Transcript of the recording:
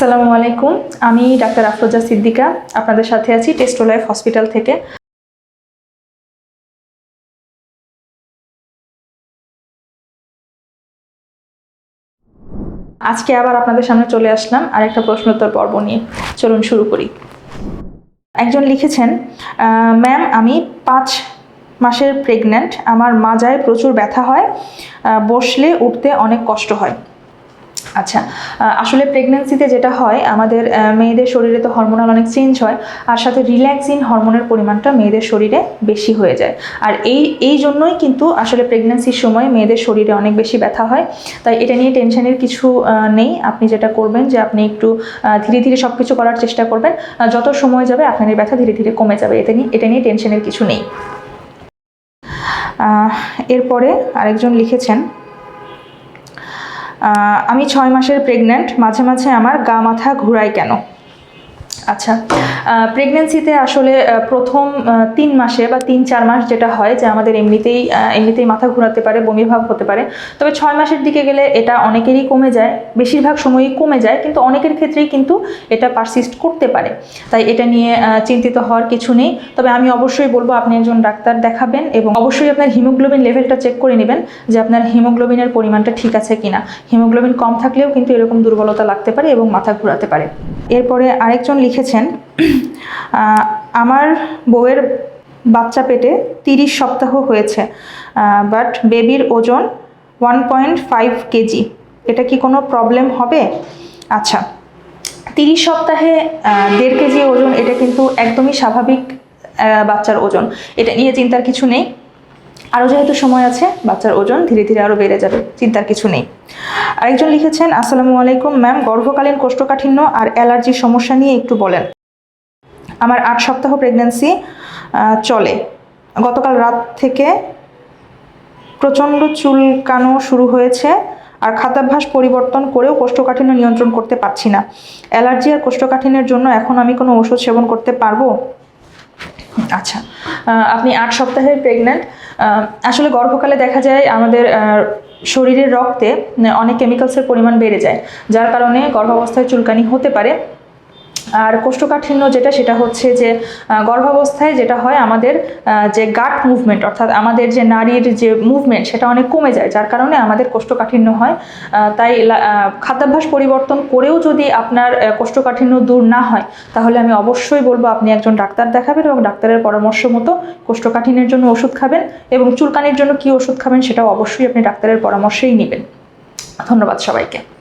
আসসালামু আলাইকুম। আমি ডাক্তার আফরোজা সিদ্দিকা, আপনাদের সাথে আছি টেস্টো লাইফ হসপিটাল থেকে। আজকে আবার আপনাদের সামনে চলে আসলাম আর একটা প্রশ্নোত্তর পর্ব নিয়ে। চলুন শুরু করি। একজন লিখেছেন ম্যাম, আমি পাঁচ মাসের প্রেগন্যান্ট। আমার মাজায় প্রচুর ব্যথা হয় বসলে উঠতে অনেক কষ্ট হয়। আচ্ছা আসলে প্রেগন্যান্সিতে যেটা হয়, আমাদের মেয়েদের শরীরে তো হরমোনাল অনেক চেঞ্জ হয়, আর সাথে রিল্যাক্সিন হরমোনের পরিমাণটা মেয়েদের শরীরে বেশি হয়ে যায়। আর এই এই জন্যই কিন্তু আসলে প্রেগন্যান্সির সময় মেয়েদের শরীরে অনেক বেশি ব্যথা হয়। তাই এটা নিয়ে টেনশনের কিছু নেই। আপনি যেটা করবেন যে আপনি একটু ধীরে ধীরে সব কিছু করার চেষ্টা করবেন। যত সময় যাবে আপনার ব্যথা ধীরে ধীরে কমে যাবে। এটা নিয়ে এটা নিয়ে টেনশনের কিছু নেই। এরপরে আরেকজন লিখেছেন আমি ছয় মাসের প্রেগন্যান্ট মাঝে মাঝে আমার গা মাথা ঘুরায় কেন? আচ্ছা প্রেগনেন্সিতে আসলে প্রথম তিন মাসে বা তিন, চার মাস যেটা হয় যে আমাদের এমনিতেই এমনিতেই মাথা ঘোরাতে পারে, বমি ভাব হতে পারে। তবে ছয় মাসের দিকে গেলে এটা অনেকেরই কমে যায়, বেশিরভাগ সময়ই কমে যায়, কিন্তু অনেকের ক্ষেত্রেই কিন্তু এটা পারসিস্ট করতে পারে। তাই এটা নিয়ে চিন্তিত হওয়ার কিছু নেই। তবে আমি অবশ্যই বলব, আপনি একজন ডাক্তার দেখাবেন এবং অবশ্যই আপনার হিমোগ্লোবিন লেভেলটা চেক করে নেবেন যে আপনার হিমোগ্লোবিনের পরিমাণটা ঠিক আছে কিনা। হিমোগ্লোবিন কম থাকলেও কিন্তু এরকম দুর্বলতা লাগতে পারে এবং মাথা ঘোরাতে পারে। এরপরে আরেকজন লিখেছেন আমার বউয়ের বাচ্চা পেটে তিরিশ সপ্তাহ হয়েছে বাট বেবির ওজন ওয়ান পয়েন্ট ফাইভ কেজি। এটা কি কোনো প্রবলেম হবে? আচ্ছা তিরিশ সপ্তাহে দেড় কেজি ওজন, এটা কিন্তু একদমই স্বাভাবিক বাচ্চার ওজন। এটা নিয়ে চিন্তার কিছু নেই। আরও যেহেতু সময় আছে, বাচ্চার ওজন ধীরে ধীরে আরও বেড়ে যাবে, চিন্তার কিছু নেই। আরেকজন লিখেছেন, আসসালামু আলাইকুম, ম্যাম। গর্ভকালীন কোষ্ঠকাঠিন্য আর অ্যালার্জির সমস্যা নিয়ে একটু বলেন। আমার আট সপ্তাহ প্রেগন্যান্সি চলে। গতকাল রাত থেকে প্রচণ্ড চুলকানো শুরু হয়েছে আর খাদ্যাভ্যাস পরিবর্তন করেও কোষ্ঠকাঠিন্য নিয়ন্ত্রণ করতে পারছি না। অ্যালার্জি আর কোষ্ঠকাঠিন্যের জন্য এখন আমি কোনো ওষুধ সেবন করতে পারব? আচ্ছা আপনি আট সপ্তাহের প্রেগনেন্ট আসলে গর্ভকালে দেখা যায় আমাদের শরীরের রক্তে অনেক কেমিক্যালসের পরিমাণ বেড়ে যায় যার কারণে গর্ভাবস্থায় চুলকানি হতে পারে। আর কোষ্ঠকাঠিন্য যেটা, সেটা হচ্ছে যে গর্ভাবস্থায় যেটা হয় আমাদের যে গাট মুভমেন্ট অর্থাৎ আমাদের যে নারীর যে মুভমেন্ট সেটা অনেক কমে যায়, যার কারণে আমাদের কোষ্ঠকাঠিন্য হয়। তাই খাদ্যাভ্যাস পরিবর্তন করেও যদি আপনার কোষ্ঠকাঠিন্য দূর না হয়, তাহলে আমি অবশ্যই বলব আপনি একজন ডাক্তার দেখাবেন এবং ডাক্তারের পরামর্শ মতো কোষ্ঠকাঠিন্যের জন্য ওষুধ খাবেন এবং চুলকানির জন্য কী ওষুধ খাবেন, সেটাও অবশ্যই আপনি ডাক্তারের পরামর্শেই নেবেন। ধন্যবাদ সবাইকে।